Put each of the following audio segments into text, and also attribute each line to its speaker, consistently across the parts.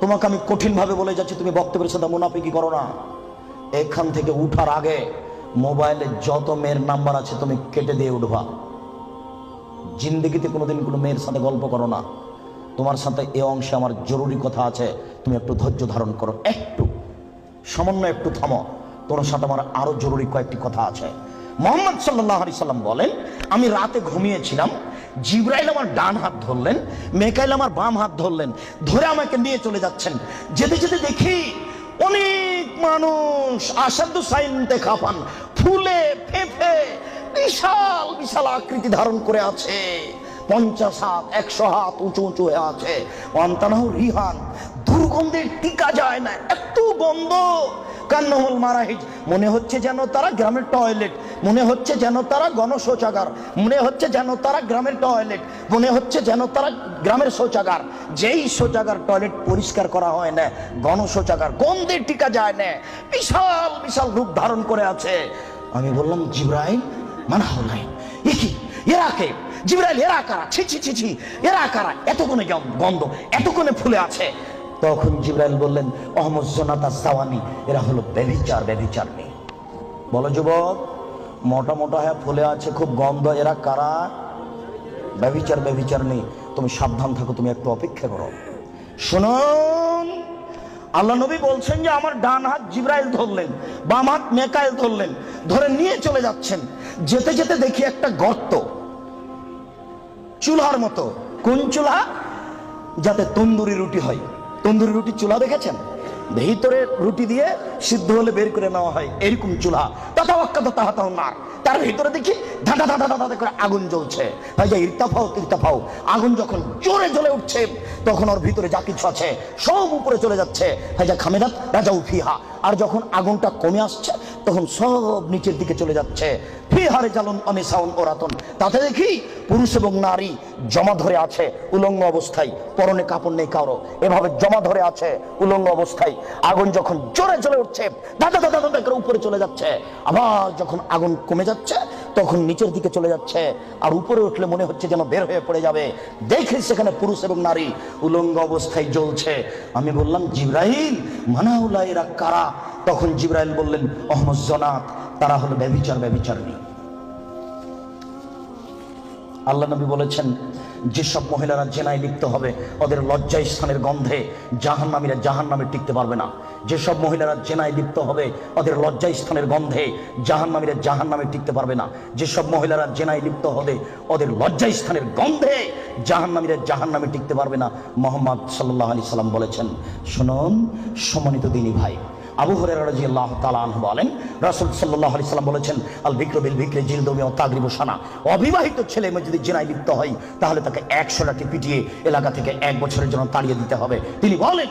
Speaker 1: তোমাকে আমি কঠিনভাবে বলে যাচ্ছি, তুমি বক্তব্যের সাথে মুনাফিকি করো না। এখান থেকে উঠার আগে মোবাইলে যত মেয়ের নাম্বার আছে, তুমি কেটে দিয়ে উঠবা। জিন্দগিতে কোনোদিন কোনো মেয়ের সাথে গল্প করো না। তোমার সাথে এ অংশে আমার জরুরি কথা আছে, তুমি একটু ধৈর্য ধারণ করো। একটু, সামান্য একটু থামো। তোমার সাথে আমার আরও জরুরি কয়েকটি কথা আছে। মোহাম্মদ সাল্লাহ আলি সাল্লাম বলেন, আমি রাতে ঘুমিয়েছিলাম জিব্রাইল আমার ডান হাত ধরলেন, মেকাইল আমার বাম হাত ধরলেন, ধরে আমাকে নিয়ে চলে যাচ্ছেন। যেতে যেতে দেখি অনেক মানুষ আসাদ্দ সাইন দেখা পান। ফুলে ফেফে বিশাল বিশাল আকৃতি ধারণ করে আছে। পঞ্চাশ হাত, একশো হাত উঁচু উঁচু হয়ে আছে। অন্তানাহ রিহান, দুর্গন্ধের টিকা যায় না, এত গন্ধ। কান্নমল মারাহিজ, মনে হচ্ছে যেন তারা গ্রামের টয়লেট। মনে হচ্ছে যেন তারা গণশৌচাগার, মনে হচ্ছে যেন তারা গ্রামের টয়লেট, মনে হচ্ছে যেন তারা গ্রামের শৌচাগার। যেই শৌচাগার টয়লেট পরিষ্কার করা হয় না, গণশৌচাগার গন্ধের টিকা যায় না, বিশাল বিশাল রূপ ধারণ করে আছে। আমি বললাম, জিব্রাইল, মানা হলাই এ কি? এরা কে? জিব্রাইল, এরা কারা? ছি ছি ছি ছি, এরা কারা? এতক্ষণে গন্ধ, এতক্ষণে ফুলে আছে। তখন জিব্রাইল বললেন, অহমদ জোনাতা সাওয়ানি এরা হলো ব্যভিচার ব্যভিচার নেই বলো, যুবক। মোটা মোটা হ্যাঁ ফুলে আছে, খুব গন্ধ, এরা কারা? ব্যভিচার ব্যভিচার নেই তুমি সাবধান থাকো, তুমি একটু অপেক্ষা করো। শুনুন, আল্লাহ নবী বলছেন যে আমার ডান হাত জিব্রাইল ধরলেন, বাম হাত মেকাইল ধরলেন, ধরে নিয়ে চলে যাচ্ছেন। যেতে যেতে দেখি একটা গর্ত, চুলার মতো। কোন চুলা? যাতে তন্দুরি রুটি হয়। তন্দুরি রুটি চুলা দেখেছেন? ভিতরে রুটি দিয়ে সিদ্ধ হলে বের করে নেওয়া হয়। এরকম চুলা। তথা তার ভিতরে দেখি ধাঁধা ধাঁধা ধাঁধা করে আগুন জ্বলছে। ভাই যা ইর্তাফাও তির্তাফাও। আগুন যখন জোরে জ্বলে উঠছে, তখন ওর ভিতরে যা কিছু আছে সব উপরে চলে যাচ্ছে। ভাই যা খামেদাত রাজা উফিহা আর যখন আগুনটা কমে আসছে তখন সব নিচের দিকে চলে যাচ্ছে। ফিহারে জ্বালন অনিসাউন ওরাতন। তাতে দেখি পুরুষ এবং নারী জমা ধরে আছে উলঙ্গ অবস্থায়। পরনে কাপড় নেই কারও। এভাবে জমা ধরে আছে উলঙ্গ অবস্থায়। আগুন যখন জোরে জ্বলে উঠছে দাদা দাদা দাদা করে উপরে চলে যাচ্ছে। আবার যখন আগুন কমে যাচ্ছে, তখন নিচের দিকে চলে যাচ্ছে। আর উপরে উঠলে মনে হচ্ছে যেন বের হয়ে পড়ে যাবে। দেখে সেখানে পুরুষ এবং নারী উলঙ্গ অবস্থায় জ্বলছে। আমি বললাম জিব্রাহিম মানাউলা এরা কারা? তখন জিব্রাইল বললেন, অহমদ জনাত তারা হলো ব্যবিচার ব্যবিচারণী আল্লাহ নবী বলেছেন, যেসব মহিলারা জেনায় লিপ্ত হবে, ওদের লজ্জা স্থানের গন্ধে জাহান নামীরা জাহান নামে টিকতে পারবে না। যেসব মহিলারা জেনায় লিপ্ত হবে, ওদের লজ্জা স্থানের গন্ধে জাহান নামীরা জাহান নামে টিকতে পারবে না। যেসব মহিলারা জেনায় লিপ্ত হবে, ওদের লজ্জা স্থানের গন্ধে জাহান নামীরা জাহান নামে টিকতে পারবে না। মোহাম্মদ সাল্লাহ আলি সাল্লাম বলেছেন, শুনুন, সম্মানিত দিনী ভাই আবু হরে বলেন, রসুল সাল্লাম বলেছেন, আল বিক্র বিল বিক্রে জিলদমি ও অবিবাহিত ছেলে মেয়ে যদি জেনায় লিপ্ত হয়, তাহলে তাকে একশো লাঠি পিটিয়ে এলাকা থেকে এক বছরের জন্য তাড়িয়ে দিতে হবে। তিনি বলেন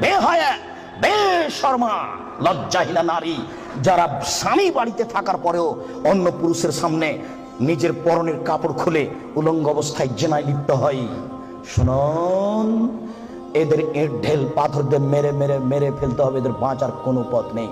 Speaker 1: বেহায়া নারী যারা স্বামী বাড়িতে থাকার পরেও অন্য পুরুষের সামনে নিজের পরনের কাপড় খুলে উলঙ্গ অবস্থায় জেনায় লিপ্ত হয়। শুনুন, এদের এর ঢেল, পাথর দিয়ে মেরে মেরে মেরে ফেলতে হবে। এদের বাঁচার কোনো পথ নেই।